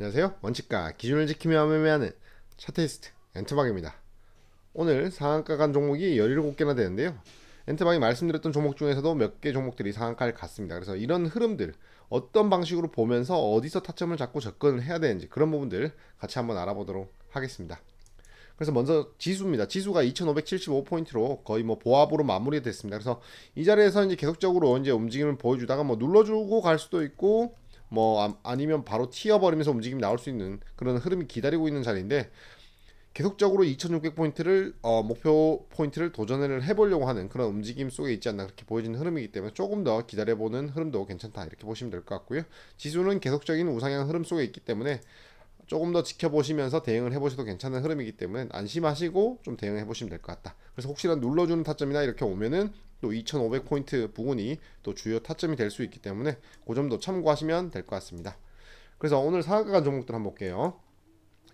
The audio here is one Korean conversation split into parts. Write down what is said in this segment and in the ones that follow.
안녕하세요. 원칙가 기준을 지키며 매매하는 차테이스트 엔트박입니다. 오늘 상한가 간 종목이 17개나 되는데요. 엔트박이 말씀드렸던 종목 중에서도 몇 개 종목들이 상한가를 갔습니다. 그래서 이런 흐름들 어떤 방식으로 보면서 어디서 타점을 잡고 접근을 해야 되는지 그런 부분들 같이 한번 알아보도록 하겠습니다. 그래서 먼저 지수입니다. 지수가 2,575포인트로 거의 뭐 보합으로 마무리됐습니다. 그래서 이 자리에서 이제 계속적으로 이제 움직임을 보여주다가 뭐 눌러주고 갈 수도 있고 뭐 아- 아니면 바로 튀어버리면서 움직임이 나올 수 있는 그런 흐름이 기다리고 있는 자리인데 계속적으로 2,600포인트를 어, 목표 포인트를 도전을 해보려고 하는 그런 움직임 속에 있지 않나 그렇게 보여지는 흐름이기 때문에 조금 더 기다려보는 흐름도 괜찮다 이렇게 보시면 될 것 같고요. 지수는 계속적인 우상향 흐름 속에 있기 때문에 조금 더 지켜보시면서 대응을 해보셔도 괜찮은 흐름이기 때문에 안심하시고 좀 대응해 보시면 될 것 같다. 그래서 혹시나 눌러주는 타점이나 이렇게 오면은 또 2,500포인트 부근이 또 주요 타점이 될 수 있기 때문에 그 점도 참고하시면 될 것 같습니다. 그래서 오늘 상한가 간 종목들 한번 볼게요.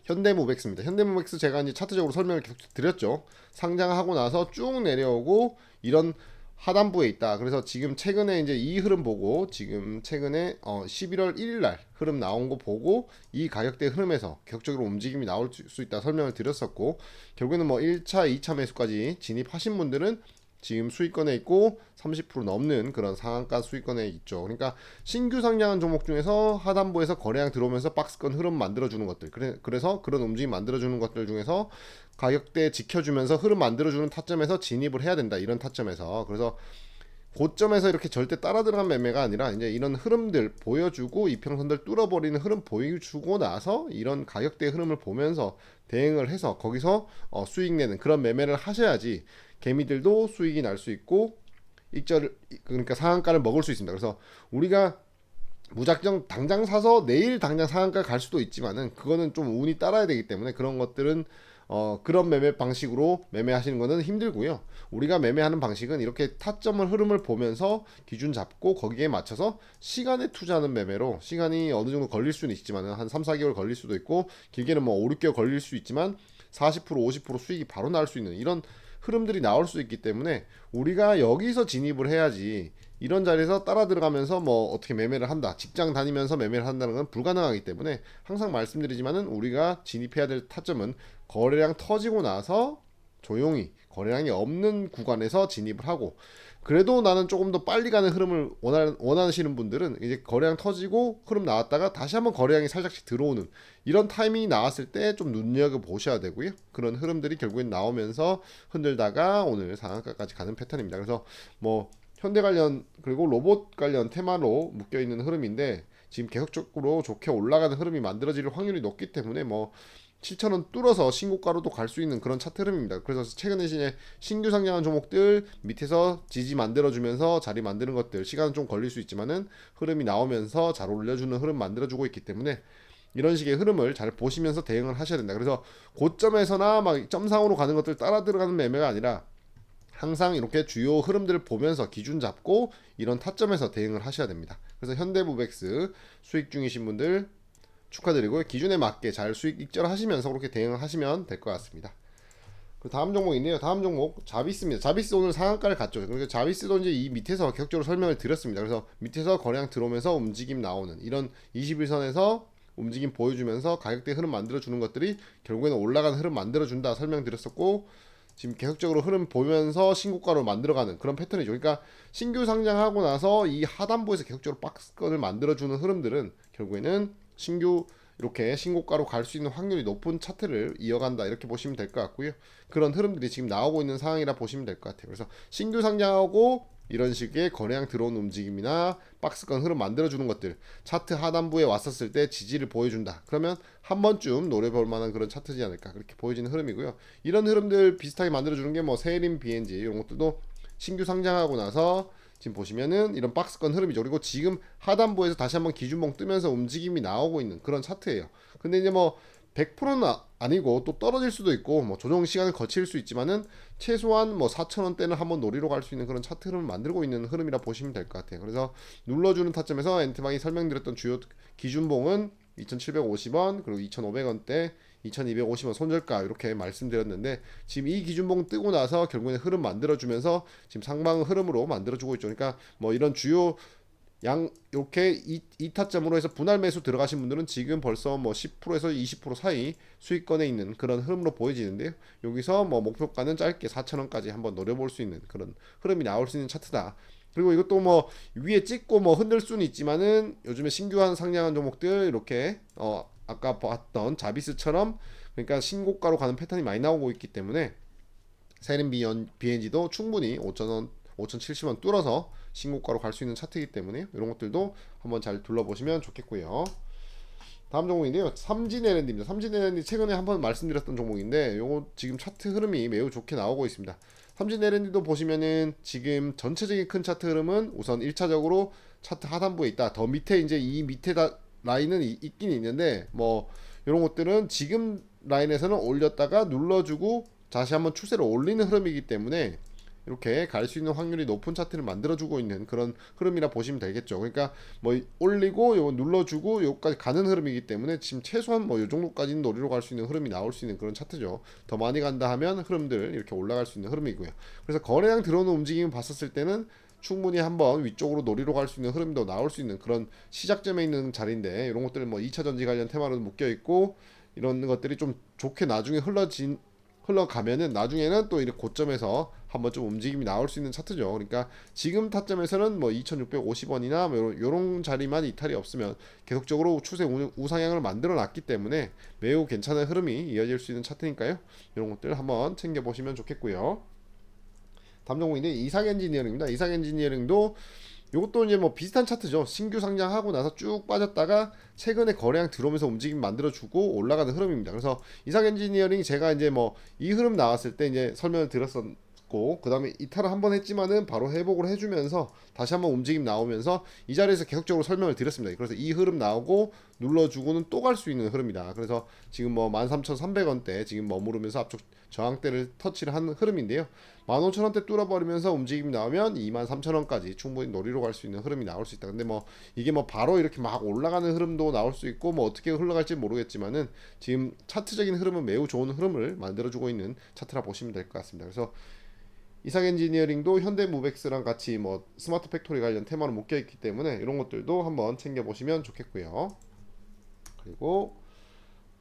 현대모백스입니다. 현대모백스 제가 이제 차트적으로 설명을 계속 드렸죠. 상장하고 나서 쭉 내려오고 이런 하단부에 있다. 그래서 지금 최근에 이제 이 흐름 보고 지금 최근에 어 11월 1일 날 흐름 나온 거 보고 이 가격대 흐름에서 계속적으로 움직임이 나올 수 있다 설명을 드렸었고 결국에는 뭐 1차, 2차 매수까지 진입하신 분들은 지금 수익권에 있고 30% 넘는 그런 상한가 수익권에 있죠. 그러니까 신규 상장한 종목 중에서 하단부에서 거래량 들어오면서 박스권 흐름 만들어주는 것들. 그래, 그래서 그런 움직임 만들어주는 것들 중에서 가격대 지켜주면서 흐름 만들어주는 타점에서 진입을 해야 된다. 이런 타점에서. 그래서 고점에서 이렇게 절대 따라 들어간 매매가 아니라 이제 이런 흐름들 보여주고 이평선들 뚫어버리는 흐름 보여주고 나서 이런 가격대 흐름을 보면서 대응을 해서 거기서 어, 수익 내는 그런 매매를 하셔야지 개미들도 수익이 날 수 있고 익절 그러니까 상한가를 먹을 수 있습니다. 그래서 우리가 무작정 당장 사서 내일 당장 상한가 갈 수도 있지만은 그거는 좀 운이 따라야 되기 때문에 그런 것들은 어 그런 매매 방식으로 매매하시는 거는 힘들고요. 우리가 매매하는 방식은 이렇게 타점을 흐름을 보면서 기준 잡고 거기에 맞춰서 시간에 투자하는 매매로 시간이 어느 정도 걸릴 수는 있지만은 한 3, 4개월 걸릴 수도 있고 길게는 뭐 5, 6개월 걸릴 수 있지만 40% 50% 수익이 바로 나올 수 있는 이런 흐름들이 나올 수 있기 때문에 우리가 여기서 진입을 해야지 이런 자리에서 따라 들어가면서 뭐 어떻게 매매를 한다 직장 다니면서 매매를 한다는 건 불가능하기 때문에 항상 말씀드리지만은 우리가 진입해야 될 타점은 거래량 터지고 나서 조용히 거래량이 없는 구간에서 진입을 하고 그래도 나는 조금 더 빨리 가는 흐름을 원하, 원하시는 분들은 이제 거래량 터지고 흐름 나왔다가 다시 한번 거래량이 살짝씩 들어오는 이런 타이밍이 나왔을 때 좀 눈여겨 보셔야 되고요. 그런 흐름들이 결국엔 나오면서 흔들다가 오늘 상한가까지 가는 패턴입니다. 그래서 뭐 현대 관련 그리고 로봇 관련 테마로 묶여 있는 흐름인데 지금 계속적으로 좋게 올라가는 흐름이 만들어질 확률이 높기 때문에 뭐 7천원 뚫어서 신고가로도 갈 수 있는 그런 차트 흐름입니다. 그래서 최근에 신규 상장한 종목들 밑에서 지지 만들어주면서 자리 만드는 것들 시간은 좀 걸릴 수 있지만은 흐름이 나오면서 잘 올려주는 흐름 만들어주고 있기 때문에 이런 식의 흐름을 잘 보시면서 대응을 하셔야 된다. 그래서 고점에서나 막 점상으로 가는 것들 따라 들어가는 매매가 아니라 항상 이렇게 주요 흐름들을 보면서 기준 잡고 이런 타점에서 대응을 하셔야 됩니다. 그래서 현대무백스 수익 중이신 분들 축하드리고요. 기준에 맞게 잘 수익 익절하시면서 그렇게 대응을 하시면 될 것 같습니다. 그 다음 종목인데요. 다음 종목 자비스입니다. 자비스 오늘 상한가를 갔죠. 그러니까 자비스도 이제 이 밑에서 격적으로 설명을 드렸습니다. 그래서 밑에서 거래량 들어오면서 움직임 나오는 이런 21선에서 움직임 보여주면서 가격대 흐름 만들어 주는 것들이 결국에는 올라가는 흐름 만들어 준다 설명드렸었고 지금 계속적으로 흐름 보면서 신고가로 만들어가는 그런 패턴이죠. 그러니까 신규 상장하고 나서 이 하단부에서 계속적으로 박스권을 만들어주는 흐름들은 결국에는 신규 이렇게 신고가로 갈 수 있는 확률이 높은 차트를 이어간다 이렇게 보시면 될 것 같고요. 그런 흐름들이 지금 나오고 있는 상황이라 보시면 될 것 같아요. 그래서 신규 상장하고 이런 식의 거래량 들어온 움직임이나 박스권 흐름 만들어주는 것들 차트 하단부에 왔었을 때 지지를 보여준다. 그러면 한 번쯤 노려볼 만한 그런 차트지 않을까 그렇게 보여지는 흐름이고요. 이런 흐름들 비슷하게 만들어주는 게 뭐 세림 BNG 이런 것들도 신규 상장하고 나서 지금 보시면은 이런 박스권 흐름이죠. 그리고 지금 하단부에서 다시 한번 기준봉 뜨면서 움직임이 나오고 있는 그런 차트예요. 근데 이제 뭐 100%는 아- 아니고 또 떨어질 수도 있고 뭐 조정 시간을 거칠 수 있지만은 최소한 뭐 4,000원대는 한번 노리러 갈수 있는 그런 차트 흐름을 만들고 있는 흐름이라 보시면 될 것 같아요. 그래서 눌러주는 타점에서 엔트방이 설명드렸던 주요 기준봉은 2,750원 그리고 2,500원대 2,250원 손절가 이렇게 말씀드렸는데 지금 이 기준봉 뜨고 나서 결국에는 흐름 만들어주면서 지금 상방 흐름으로 만들어주고 있죠. 그러니까 뭐 이런 주요 양 이렇게 이, 이 타점으로 해서 분할 매수 들어가신 분들은 지금 벌써 뭐 10%에서 20% 사이 수익권에 있는 그런 흐름으로 보여지는데요. 여기서 뭐 목표가는 짧게 4,000원까지 한번 노려볼 수 있는 그런 흐름이 나올 수 있는 차트다. 그리고 이것도 뭐 위에 찍고 뭐 흔들 수는 있지만은 요즘에 신규한 상장한 종목들 이렇게 어 아까 봤던 자비스처럼 그러니까 신고가로 가는 패턴이 많이 나오고 있기 때문에 세린 BNG도 충분히 5,000원, 5,070원 뚫어서 신고가로 갈 수 있는 차트이기 때문에 이런 것들도 한번 잘 둘러보시면 좋겠고요. 다음 종목인데요. 삼진 LND입니다. 삼진 LND 최근에 한번 말씀드렸던 종목인데 요거 지금 차트 흐름이 매우 좋게 나오고 있습니다. 삼진 LND도 보시면은 지금 전체적인 큰 차트 흐름은 우선 1차적으로 차트 하단부에 있다. 더 밑에 이제 이 밑에 다 라인은 이- 있긴 있는데 뭐 이런 것들은 지금 라인에서는 올렸다가 눌러주고 다시 한번 추세를 올리는 흐름이기 때문에 이렇게 갈 수 있는 확률이 높은 차트를 만들어주고 있는 그런 흐름이라 보시면 되겠죠. 그러니까 뭐 올리고 요거 눌러주고 요까지 가는 흐름이기 때문에 지금 최소한 뭐 요 정도까지는 노리로 갈 수 있는 흐름이 나올 수 있는 그런 차트죠. 더 많이 간다 하면 흐름들 이렇게 올라갈 수 있는 흐름이고요. 그래서 거래량 들어오는 움직임을 봤었을 때는 충분히 한번 위쪽으로 노리로 갈 수 있는 흐름도 나올 수 있는 그런 시작점에 있는 자리인데 이런 것들 뭐 2차 전지 관련 테마로 묶여 있고 이런 것들이 좀 좋게 나중에 흘러진 흘러가면은 나중에는 또 이렇게 고점에서 한번 좀 움직임이 나올 수 있는 차트죠. 그러니까 지금 타점에서는 뭐 2,650원이나 뭐 요런 자리만 이탈이 없으면 계속적으로 추세 우, 우상향을 만들어 놨기 때문에 매우 괜찮은 흐름이 이어질 수 있는 차트니까요. 이런 것들 한번 챙겨 보시면 좋겠고요. 다음 종목인데 이상 엔지니어링입니다. 이상 엔지니어링도 이것도 이제 뭐 비슷한 차트죠. 신규 상장하고 나서 쭉 빠졌다가 최근에 거래량 들어오면서 움직임 만들어주고 올라가는 흐름입니다. 그래서 이상 엔지니어링 제가 이제 뭐 이 흐름 나왔을 때 이제 설명을 드렸었 고 그 다음에 이탈을 한 번 했지만은 바로 회복을 해주면서 다시 한번 움직임 나오면서 이 자리에서 계속적으로 설명을 드렸습니다. 그래서 이 흐름 나오고 눌러주고는 또 갈 수 있는 흐름이다. 그래서 지금 뭐 13,300원대 지금 머무르면서 앞쪽 저항대를 터치를 한 흐름인데요. 15,000원대 뚫어버리면서 움직임이 나오면 23,000원까지 충분히 노리로 갈 수 있는 흐름이 나올 수 있다. 근데 뭐 이게 뭐 바로 이렇게 막 올라가는 흐름도 나올 수 있고 뭐 어떻게 흘러갈지 모르겠지만은 지금 차트적인 흐름은 매우 좋은 흐름을 만들어주고 있는 차트라 보시면 될 것 같습니다. 그래서 이상 엔지니어링도 현대무백스랑 같이 뭐 스마트 팩토리 관련 테마로 묶여 있기 때문에 이런 것들도 한번 챙겨 보시면 좋겠고요. 그리고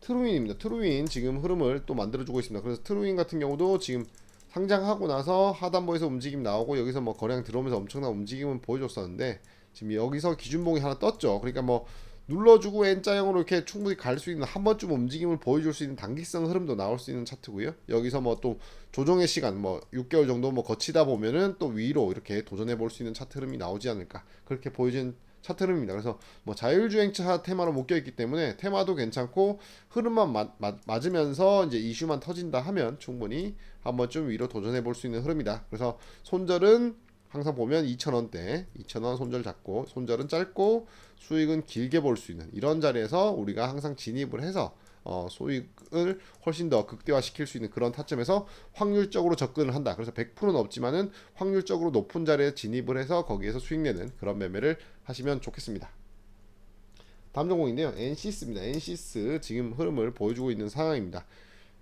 트루윈입니다. 트루윈 지금 흐름을 또 만들어 주고 있습니다. 그래서 트루윈 같은 경우도 지금 상장하고 나서 하단부에서 움직임 나오고 여기서 뭐 거래량 들어오면서 엄청난 움직임은 보여줬었는데 지금 여기서 기준봉이 하나 떴죠. 그러니까 뭐 눌러주고 N자형으로 이렇게 충분히 갈 수 있는 한 번쯤 움직임을 보여줄 수 있는 단기성 흐름도 나올 수 있는 차트고요. 여기서 뭐 또 조정의 시간 뭐 6개월 정도 뭐 거치다 보면은 또 위로 이렇게 도전해 볼 수 있는 차트 흐름이 나오지 않을까 그렇게 보여진 차트 흐름입니다. 그래서 뭐 자율주행차 테마로 묶여 있기 때문에 테마도 괜찮고 흐름만 맞, 맞, 맞으면서 이제 이슈만 터진다 하면 충분히 한 번쯤 위로 도전해 볼 수 있는 흐름이다. 그래서 손절은 항상 보면 2,000원대, 2,000원 손절 잡고 손절은 짧고 수익은 길게 볼 수 있는 이런 자리에서 우리가 항상 진입을 해서 어, 수익을 훨씬 더 극대화시킬 수 있는 그런 타점에서 확률적으로 접근을 한다. 그래서 100%는 없지만은 확률적으로 높은 자리에 진입을 해서 거기에서 수익 내는 그런 매매를 하시면 좋겠습니다. 다음 종목인데요. 엔시스입니다. 엔시스 지금 흐름을 보여주고 있는 상황입니다.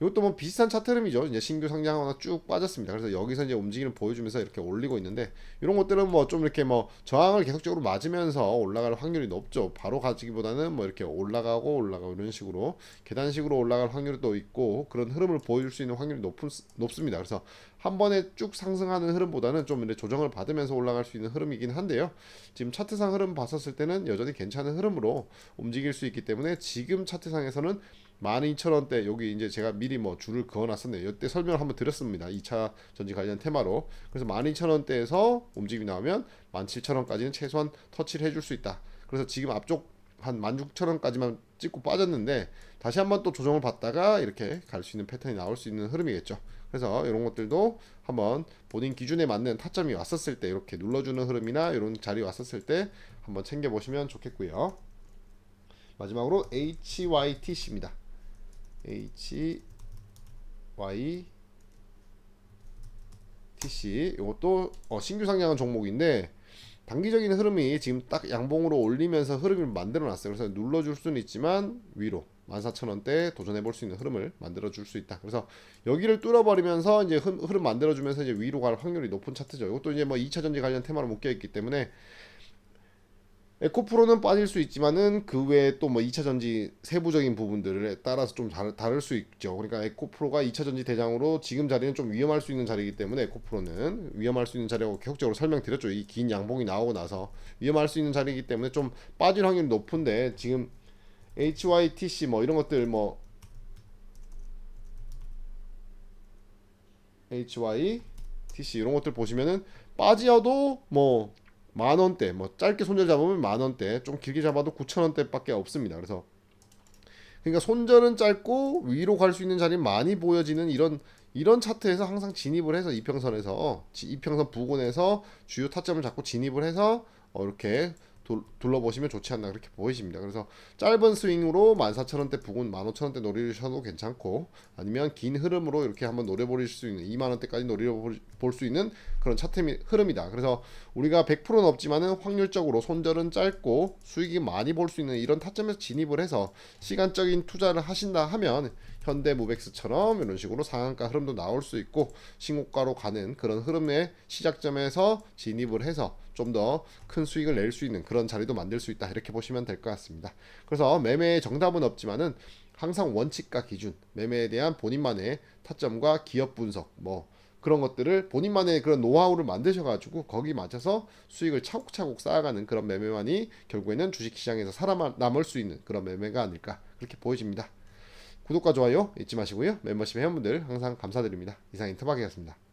이것도 뭐 비슷한 차트 흐름이죠. 이제 신규 상장하거나 쭉 빠졌습니다. 그래서 여기서 이제 움직임을 보여주면서 이렇게 올리고 있는데 이런 것들은 뭐 좀 이렇게 뭐 저항을 계속적으로 맞으면서 올라갈 확률이 높죠. 바로 가지기보다는 뭐 이렇게 올라가고 올라가고 이런 식으로 계단식으로 올라갈 확률도 있고 그런 흐름을 보여줄 수 있는 확률이 높은, 높습니다. 그래서 한 번에 쭉 상승하는 흐름보다는 좀 이렇게 조정을 받으면서 올라갈 수 있는 흐름이긴 한데요. 지금 차트상 흐름 봤었을 때는 여전히 괜찮은 흐름으로 움직일 수 있기 때문에 지금 차트상에서는 12,000원대 여기 이제 제가 미리 뭐 줄을 그어놨었네요. 이때 설명을 한번 드렸습니다. 2차 전지 관련 테마로. 그래서 12,000원대에서 움직임이 나오면 17,000원까지는 최소한 터치를 해줄 수 있다. 그래서 지금 앞쪽 한 16,000원까지만 찍고 빠졌는데 다시 한번 또 조정을 받다가 이렇게 갈 수 있는 패턴이 나올 수 있는 흐름이겠죠. 그래서 이런 것들도 한번 본인 기준에 맞는 타점이 왔었을 때 이렇게 눌러주는 흐름이나 이런 자리 왔었을 때 한번 챙겨 보시면 좋겠고요. 마지막으로 HYTC입니다. H Y TC 이것도 어, 신규 상장한 종목인데 단기적인 흐름이 지금 딱 양봉으로 올리면서 흐름을 만들어 놨어요. 그래서 눌러줄 수는 있지만 위로 14,000원대 도전해 볼 수 있는 흐름을 만들어 줄 수 있다. 그래서 여기를 뚫어버리면서 이제 흐- 흐름 만들어 주면서 이제 위로 갈 확률이 높은 차트죠. 이것도 이제 뭐 2차 전지 관련 테마로 묶여 있기 때문에 에코프로는 빠질 수 있지만은 그 외에 또 뭐 2차 전지 세부적인 부분들에 따라서 좀 다를, 다를 수 있죠. 그러니까 에코프로가 2차 전지 대장으로 지금 자리는 좀 위험할 수 있는 자리이기 때문에 에코프로는 위험할 수 있는 자리라고 계속적으로 설명드렸죠. 이 긴 양봉이 나오고 나서 위험할 수 있는 자리이기 때문에 좀 빠질 확률이 높은데 지금 HYTC 뭐 이런 것들 뭐 HYTC 이런 것들 보시면은 빠지어도 뭐 만 원대 뭐 짧게 손절 잡으면 만 원대 좀 길게 잡아도 9천 원대밖에 없습니다. 그래서 그러니까 손절은 짧고 위로 갈 수 있는 자리 많이 보여지는 이런 이런 차트에서 항상 진입을 해서 이평선에서 지- 이평선 부근에서 주요 타점을 잡고 진입을 해서 어, 이렇게 돌, 둘러보시면 좋지 않나 그렇게 보이십니다. 그래서 짧은 스윙으로 14,000원대 부근 15,000원대 노리셔도 괜찮고 아니면 긴 흐름으로 이렇게 한번 노려볼 수 있는 2만 원대까지 노려볼 수 있는 그런 차트 미- 흐름이다. 그래서 우리가 100%는 없지만은 확률적으로 손절은 짧고 수익이 많이 볼 수 있는 이런 타점에서 진입을 해서 시간적인 투자를 하신다 하면 현대무백스처럼 이런 식으로 상한가 흐름도 나올 수 있고 신고가로 가는 그런 흐름의 시작점에서 진입을 해서 좀 더 큰 수익을 낼 수 있는 그런 자리도 만들 수 있다 이렇게 보시면 될 것 같습니다. 그래서 매매의 정답은 없지만은 항상 원칙과 기준, 매매에 대한 본인만의 타점과 기업 분석 뭐 그런 것들을 본인만의 그런 노하우를 만드셔가지고 거기 맞춰서 수익을 차곡차곡 쌓아가는 그런 매매만이 결국에는 주식시장에서 살아남을 수 있는 그런 매매가 아닐까 그렇게 보여집니다. 구독과 좋아요 잊지 마시고요. 멤버십 회원분들 항상 감사드립니다. 이상 인터박이었습니다.